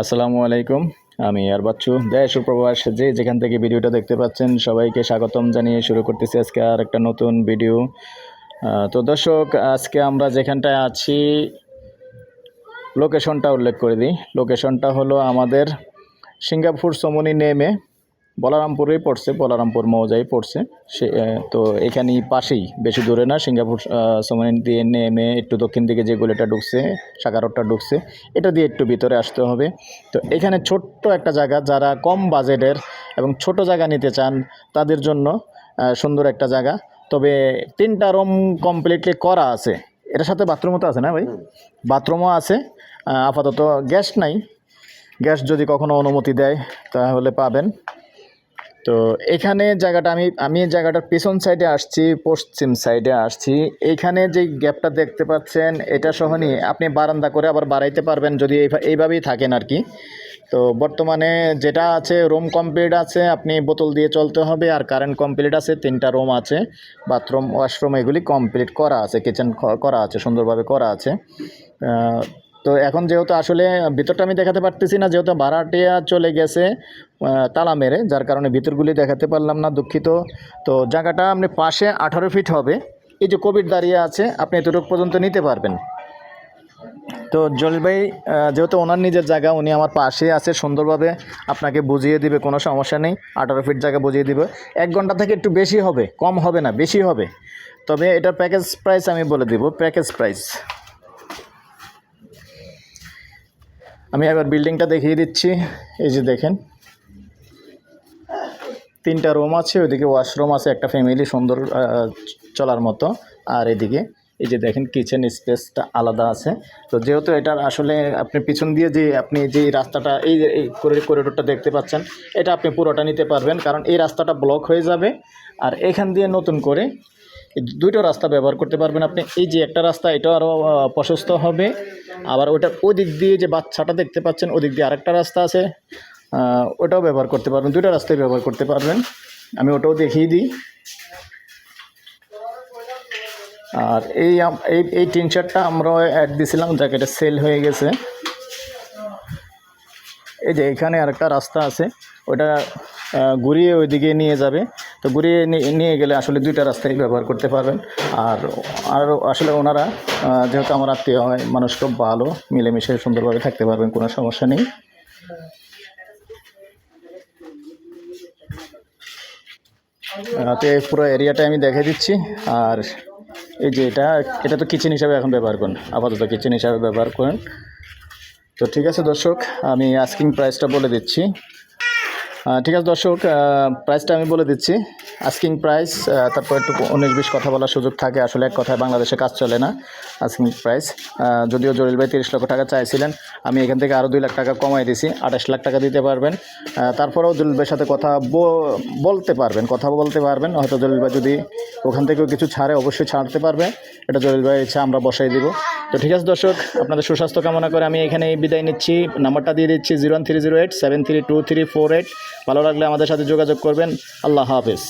আসসালামু আলাইকুম। আমি আর বাচ্চু। দেয় সুপ্রভাস যে যেখান থেকে ভিডিওটা দেখতে পাচ্ছেন, সবাইকে স্বাগতম জানিয়ে শুরু করতেছি আজকে আর একটা নতুন ভিডিও। তো দর্শক, আজকে আমরা যেখানটায় আছি, লোকেশনটা উল্লেখ করে দিই। লোকেশনটা হলো আমাদের সিঙ্গাপুর সমনি নেমে বলারামপুরেই পড়ছে, বলারামপুর মৌজাই পড়ছে। সে তো এখানেই পাশেই, বেশি দূরে না, সিঙ্গাপুর সমনি দিয়ে নেমে একটু দক্ষিণ দিকে যে গলিটা ঢুকছে সাগারটা ঢুকছে, এটা দিয়ে একটু ভিতরে আসতে হবে। তো এখানে ছোট্ট একটা জায়গা, যারা কম বাজেটের এবং ছোট জায়গা নিতে চান, তাদের জন্য সুন্দর একটা জায়গা। তবে তিনটা রুম কমপ্লিটলি করা আছে। এটার সাথে বাথরুমও তো আছে না ভাই? বাথরুমও আছে। আপাতত গ্যাস নাই। গ্যাস যদি কখনো অনুমতি দেয়, তাহলে পাবেন। তো এখানে জায়গাটা আমি আমি জায়গাটার পেছন সাইডে আসছি, পশ্চিম সাইডে আসছি। এইখানে যে গ্যাপটা দেখতে পাচ্ছেন, এটা সহ নিয়ে আপনি বারান্দা করে আবার বাড়াইতে পারবেন যদি এইভাবেই থাকেন আর কি। তো বর্তমানে যেটা আছে রুম কমপ্লিট আছে, আপনি বোতল দিয়ে চলতে হবে আর কারেন্ট কমপ্লিট আছে, তিনটা রুম আছে। বাথরুম ওয়াশরুম এগুলি কমপ্লিট করা আছে কিচেন করা আছে, সুন্দরভাবে করা আছে। তো এখন যেহেতু আসলে ভিতরটা আমি দেখাতে পারতেছি না, যেহেতু ভাড়াটিয়া চলে গেছে তালা মেরে, যার কারণে ভিতরগুলি দেখাতে পারলাম না, দুঃখিত। তো জায়গাটা আপনি পাশে আঠারো ফিট হবে। এই যে কোভিড দাঁড়িয়ে আছে, আপনি এতটুকু পর্যন্ত নিতে পারবেন। তো জলবাই যেহেতু ওনার নিজের জায়গা, উনি আমার পাশে আছে, সুন্দরভাবে আপনাকে বুঝিয়ে দিবে, কোনো সমস্যা নেই। আঠারো ফিট জায়গা বুঝিয়ে দিবে। এক ঘণ্টা থেকে একটু বেশি হবে, কম হবে না, বেশি হবে। তবে এটার প্যাকেজ প্রাইস আমি বলে দিব, প্যাকেজ প্রাইস। আমি এবার বিল্ডিংটা দেখিয়ে দিচ্ছি। এই যে দেখেন। তিনটা রুম আছে, ওইদিকে ওয়াশরুম আছে, একটা ফ্যামিলি সুন্দর চলার মতো। আর এদিকে, এই যে দেখেন কিচেন স্পেসটা আলাদা আছে। তো যেহেতু এটার আসলে আপনি পিছন দিয়ে যে আপনি যে রাস্তাটা, এই এই করিডোরটা দেখতে পাচ্ছেন, এটা আপনি পুরোটা নিতে পারবেন। কারণ এই রাস্তাটা ব্লক হয়ে যাবে। আর এখান দিয়ে নতুন করে দুইটা রাস্তা ব্যবহার করতে পারবেন আপনি। এই যে একটা রাস্তা, এটাও আরও প্রশস্ত হবে। আবার ওটার ওদিক দিয়ে যে বাচ্চাটা দেখতে পাচ্ছেন, ওদিক দিয়ে আরেকটা রাস্তা আছে। ওটাও ব্যবহার করতে পারবেন দুটো রাস্তায় ব্যবহার করতে পারবেন। আমি ওটাও দেখিয়ে দিই। আর এই এই এই টিন শার্টটা আমরা অ্যাড দিছিলাম যাকে, এটা সেল হয়ে গেছে। এই যে এখানে আরেকটা রাস্তা আছে, ওটা ঘুরিয়ে ওইদিকে নিয়ে যাবে। তো ঘুরিয়ে নিয়ে গেলে আসলে দুইটা রাস্তাই ব্যবহার করতে পারবেন। আর আরও আসলে ওনারা যেহেতু আমার আত্মীয় হয়, মানুষ খুব ভালো, মিলেমিশে সুন্দরভাবে থাকতে পারবেন, কোনো সমস্যা নেই। তো এই পুরো এরিয়াটা আমি দেখে দিচ্ছি। আর এই যে এটা এটা তো কিচেন হিসাবে এখন ব্যবহার করেন, আপাতত কিচেন হিসাবে ব্যবহার করেন। তো ঠিক আছে দর্শক, আমি আস্কিং প্রাইসটা বলে দিচ্ছি। ঠিক আছে দর্শক প্রাইসটা আমি বলে দিচ্ছি। আস্কিং প্রাইস তারপর একটু উনিশ বিশ কথা বলার সুযোগ থাকে। আসলে এক কথায় বাংলাদেশে কাজ চলে না আস্কিং প্রাইস যদিও জলিল ভাই তিরিশ লক্ষ টাকা চাইছিলেন, আমি এখান থেকে আরও দুই লাখ টাকা কমাই দিছি, আঠাশ লাখ টাকা দিতে পারবেন। তারপরেও জলিল ভাইয়ের সাথে কথা বলতে পারবেন, কথা বলতে পারবেন। হয়তো জলিল ভাই যদি ওখান থেকেও কিছু ছাড়ে, অবশ্যই ছাড়তে পারবে। এটা জলিল ভাইয়ের ইচ্ছা, আমরা বসাই দিব। তো ঠিক আছে দর্শক, আপনাদের সুস্বাস্থ্য কামনা করে আমি এখানে বিদায় নিচ্ছি। নাম্বারটা দিয়ে দিচ্ছি zero one three zero eight, seven three two three four eight. ভালো লাগলে আমাদের সাথে যোগাযোগ করবেন। আল্লাহ হাফেজ।